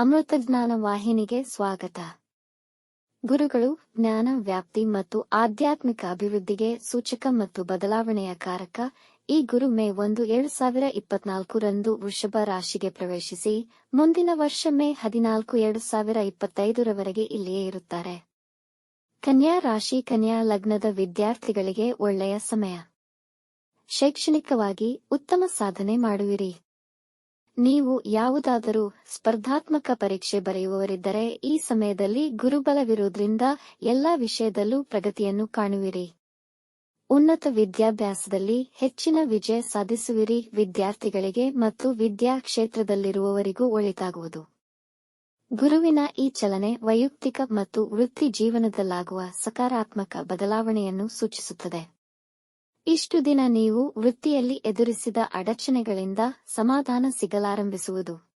ಅಮೃತಜ್ಞಾನ ವಾಹಿನಿಗೆ ಸ್ವಾಗತ. ಗುರುಗಳು, ಜ್ಞಾನ, ವ್ಯಾಪ್ತಿ ಮತ್ತು ಆಧ್ಯಾತ್ಮಿಕ ಅಭಿವೃದ್ಧಿಗೆ ಸೂಚಕ ಮತ್ತು ಬದಲಾವಣೆಯ ಕಾರಕ ಈ ಗುರು ಮೇ ಒಂದು ಏಳು ಸಾವಿರ ಇಪ್ಪತ್ನಾಲ್ಕು ರಂದು ವೃಷಭ ರಾಶಿಗೆ ಪ್ರವೇಶಿಸಿ, ಮುಂದಿನ ವರ್ಷ ಮೇ ಹದಿನಾಲ್ಕು, ಎರಡು ಸಾವಿರ ಇಪ್ಪತ್ತೈದರವರೆಗೆ ಇಲ್ಲಿಯೇ ಇರುತ್ತಾರೆ. ಕನ್ಯಾ ರಾಶಿ, ಕನ್ಯಾ ಲಗ್ನದ ವಿದ್ಯಾರ್ಥಿಗಳಿಗೆ ಒಳ್ಳೆಯ ಸಮಯ. ಶೈಕ್ಷಣಿಕವಾಗಿ ಉತ್ತಮ ಸಾಧನೆ ಮಾಡುವಿರಿ. ನೀವು ಯಾವುದಾದರೂ ಸ್ಪರ್ಧಾತ್ಮಕ ಪರೀಕ್ಷೆ ಬರೆಯುವವರಿದ್ದರೆ ಈ ಸಮಯದಲ್ಲಿ ಗುರುಬಲವಿರುವುದರಿಂದ ಎಲ್ಲಾ ವಿಷಯದಲ್ಲೂ ಪ್ರಗತಿಯನ್ನು ಕಾಣುವಿರಿ. ಉನ್ನತ ವಿದ್ಯಾಭ್ಯಾಸದಲ್ಲಿ ಹೆಚ್ಚಿನ ವಿಜಯ ಸಾಧಿಸುವಿರಿ ವಿದ್ಯಾರ್ಥಿಗಳಿಗೆ ಮತ್ತು ವಿದ್ಯಾ ಕ್ಷೇತ್ರದಲ್ಲಿರುವವರಿಗೂ ಒಳಿತಾಗುವುದು. ಗುರುವಿನ ಈ ಚಲನೆ ವೈಯಕ್ತಿಕ ಮತ್ತು ವೃತ್ತಿ ಜೀವನದಲ್ಲಾಗುವ ಸಕಾರಾತ್ಮಕ ಬದಲಾವಣೆಯನ್ನು ಸೂಚಿಸುತ್ತದೆ. ಇಷ್ಟು ದಿನ ನೀವು ವೃತ್ತಿಯಲ್ಲಿ ಎದುರಿಸಿದ ಅಡಚಣೆಗಳಿಂದ ಸಮಾಧಾನ ಸಿಗಲಾರಂಭಿಸುವುದು.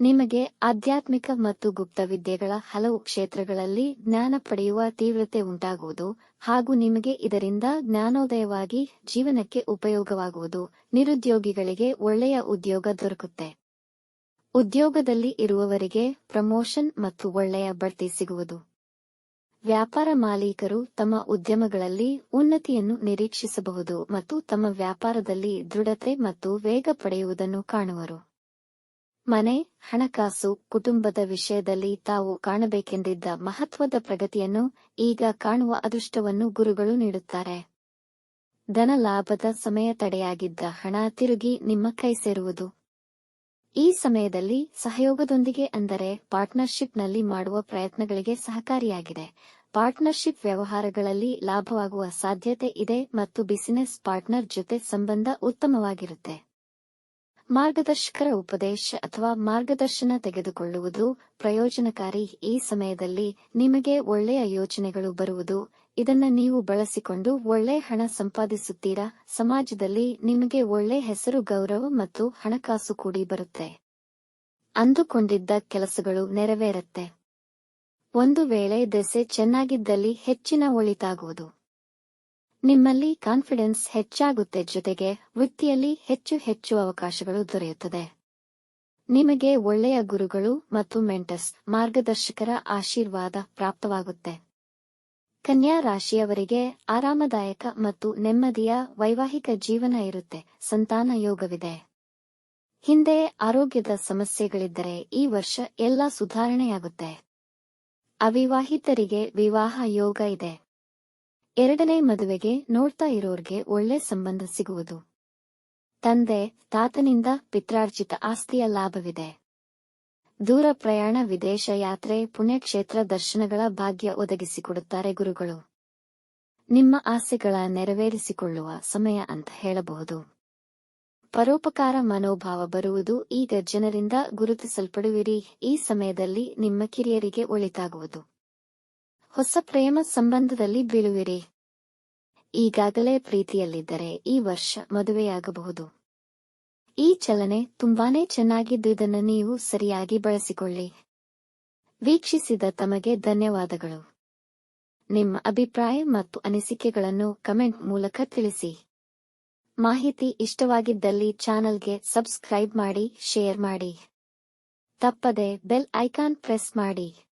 ನಿಮಗೆ ಆಧ್ಯಾತ್ಮಿಕ ಮತ್ತು ಗುಪ್ತ ವಿದ್ಯೆಗಳ ಹಲವು ಕ್ಷೇತ್ರಗಳಲ್ಲಿ ಜ್ಞಾನ ಪಡೆಯುವ ತೀವ್ರತೆ ಉಂಟಾಗುವುದು ಹಾಗೂ ನಿಮಗೆ ಇದರಿಂದ ಜ್ಞಾನೋದಯವಾಗಿ ಜೀವನಕ್ಕೆ ಉಪಯೋಗವಾಗುವುದು. ನಿರುದ್ಯೋಗಿಗಳಿಗೆ ಒಳ್ಳೆಯ ಉದ್ಯೋಗ ದೊರಕುತ್ತೆ. ಉದ್ಯೋಗದಲ್ಲಿ ಇರುವವರಿಗೆ ಪ್ರಮೋಷನ್ ಮತ್ತು ಒಳ್ಳೆಯ ಬಡ್ತಿ ಸಿಗುವುದು. ವ್ಯಾಪಾರ ಮಾಲೀಕರು ತಮ್ಮ ಉದ್ಯಮಗಳಲ್ಲಿ ಉನ್ನತಿಯನ್ನು ನಿರೀಕ್ಷಿಸಬಹುದು ಮತ್ತು ತಮ್ಮ ವ್ಯಾಪಾರದಲ್ಲಿ ದೃಢತೆ ಮತ್ತು ವೇಗ ಪಡೆಯುವುದನ್ನು ಕಾಣುವರು. ಮನೆ, ಹಣಕಾಸು, ಕುಟುಂಬದ ವಿಷಯದಲ್ಲಿ ತಾವು ಕಾಣಬೇಕೆಂದಿದ್ದ ಮಹತ್ವದ ಪ್ರಗತಿಯನ್ನು ಈಗ ಕಾಣುವ ಅದೃಷ್ಟವನ್ನು ಗುರುಗಳು ನೀಡುತ್ತಾರೆ. ಧನ ಲಾಭದ ಸಮಯ ತಡೆಯಾಗಿದ್ದ ಹಣ ತಿರುಗಿ ನಿಮ್ಮ ಕೈ ಸೇರುವುದು. ಈ ಸಮಯದಲ್ಲಿ ಸಹಯೋಗದೊಂದಿಗೆ ಅಂದರೆ ಪಾರ್ಟ್ನರ್ಶಿಪ್ನಲ್ಲಿ ಮಾಡುವ ಪ್ರಯತ್ನಗಳಿಗೆ ಸಹಕಾರಿಯಾಗಿದೆ. ಪಾರ್ಟ್ನರ್ಶಿಪ್ ವ್ಯವಹಾರಗಳಲ್ಲಿ ಲಾಭವಾಗುವ ಸಾಧ್ಯತೆ ಇದೆ ಮತ್ತು ಬಿಸಿನೆಸ್ ಪಾರ್ಟ್ನರ್ ಜೊತೆ ಸಂಬಂಧ ಉತ್ತಮವಾಗಿರುತ್ತೆ. ಮಾರ್ಗದರ್ಶಕರ ಉಪದೇಶ ಅಥವಾ ಮಾರ್ಗದರ್ಶನ ತೆಗೆದುಕೊಳ್ಳುವುದು ಪ್ರಯೋಜನಕಾರಿ. ಈ ಸಮಯದಲ್ಲಿ ನಿಮಗೆ ಒಳ್ಳೆಯ ಯೋಚನೆಗಳು ಬರುವುದು ಇದನ್ನ ನೀವು ಬಳಸಿಕೊಂಡು ಒಳ್ಳೆ ಹಣ ಸಂಪಾದಿಸುತ್ತೀರಾ? ಸಮಾಜದಲ್ಲಿ ನಿಮಗೆ ಒಳ್ಳೆ ಹೆಸರು, ಗೌರವ ಮತ್ತು ಹಣಕಾಸು ಕೂಡಿ ಬರುತ್ತೆ. ಅಂದುಕೊಂಡಿದ್ದ ಕೆಲಸಗಳು ನೆರವೇರುತ್ತೆ. ಒಂದು ವೇಳೆ ದೆಸೆ ಚೆನ್ನಾಗಿದ್ದಲ್ಲಿ ಹೆಚ್ಚಿನ ಒಳಿತಾಗುವುದು. ನಿಮ್ಮಲ್ಲಿ ಕಾನ್ಫಿಡೆನ್ಸ್ ಹೆಚ್ಚಾಗುತ್ತೆ, ಜೊತೆಗೆ ವೃತ್ತಿಯಲ್ಲಿ ಹೆಚ್ಚು ಹೆಚ್ಚು ಅವಕಾಶಗಳು ದೊರೆಯುತ್ತದೆ. ನಿಮಗೆ ಒಳ್ಳೆಯ ಗುರುಗಳು ಮತ್ತು ಮೆಂಟಸ್ ಮಾರ್ಗದರ್ಶಕರ ಆಶೀರ್ವಾದ ಪ್ರಾಪ್ತವಾಗುತ್ತೆ. ಕನ್ಯಾ ರಾಶಿಯವರಿಗೆ ಆರಾಮದಾಯಕ ಮತ್ತು ನೆಮ್ಮದಿಯ ವೈವಾಹಿಕ ಜೀವನ ಇರುತ್ತೆ, ಸಂತಾನ ಯೋಗವಿದೆ. ಹಿಂದೆ ಆರೋಗ್ಯದ ಸಮಸ್ಯೆಗಳಿದ್ದರೆ ಈ ವರ್ಷ ಎಲ್ಲ ಸುಧಾರಣೆಯಾಗುತ್ತೆ. ಅವಿವಾಹಿತರಿಗೆ ವಿವಾಹ ಯೋಗ ಇದೆ. ಎರಡನೇ ಮದುವೆಗೆ ನೋಡ್ತಾ ಇರೋರ್ಗೆ ಒಳ್ಳೆ ಸಂಬಂಧ ಸಿಗುವುದು. ತಂದೆ, ತಾತನಿಂದ ಪಿತ್ರಾರ್ಜಿತ ಆಸ್ತಿಯ ಲಾಭವಿದೆ. ದೂರ ಪ್ರಯಾಣ ವಿದೇಶ ಯಾತ್ರೆ ಪುಣ್ಯಕ್ಷೇತ್ರ ದರ್ಶನಗಳ ಭಾಗ್ಯ ಒದಗಿಸಿಕೊಡುತ್ತಾರೆ ಗುರುಗಳು. ನಿಮ್ಮ ಆಸೆಗಳ ನೆರವೇರಿಸಿಕೊಳ್ಳುವ ಸಮಯ ಅಂತ ಹೇಳಬಹುದು. ಪರೋಪಕಾರ ಮನೋಭಾವ ಬರುವುದು ಈಗ ಜನರಿಂದ ಗುರುತಿಸಲ್ಪಡುವಿರಿ. ಈ ಸಮಯದಲ್ಲಿ ನಿಮ್ಮ ಕಿರಿಯರಿಗೆ ಒಳಿತಾಗುವುದು. ಹೊಸ ಪ್ರೇಮ ಸಂಬಂಧದಲ್ಲಿ ಬೀಳುವಿರಿ. ಈಗಾಗಲೇ ಪ್ರೀತಿಯಲ್ಲಿದ್ದರೆ ಈ ವರ್ಷ ಮದುವೆಯಾಗಬಹುದು. ಈ ಚಲನೆ ತುಂಬಾನೇ ಚೆನ್ನಾಗಿದ್ದು ಇದನ್ನು ನೀವು ಸರಿಯಾಗಿ ಬಳಸಿಕೊಳ್ಳಿ. ವೀಕ್ಷಿಸಿದ ತಮಗೆ ಧನ್ಯವಾದಗಳು. ನಿಮ್ಮ ಅಭಿಪ್ರಾಯ ಮತ್ತು ಅನಿಸಿಕೆಗಳನ್ನು ಕಮೆಂಟ್ ಮೂಲಕ ತಿಳಿಸಿ. ಮಾಹಿತಿ ಇಷ್ಟವಾಗಿದ್ದಲ್ಲಿ ಚಾನಲ್ಗೆ ಸಬ್ಸ್ಕ್ರೈಬ್ ಮಾಡಿ, ಶೇರ್ ಮಾಡಿ. ತಪ್ಪದೆ ಬೆಲ್ ಐಕಾನ್ ಪ್ರೆಸ್ ಮಾಡಿ.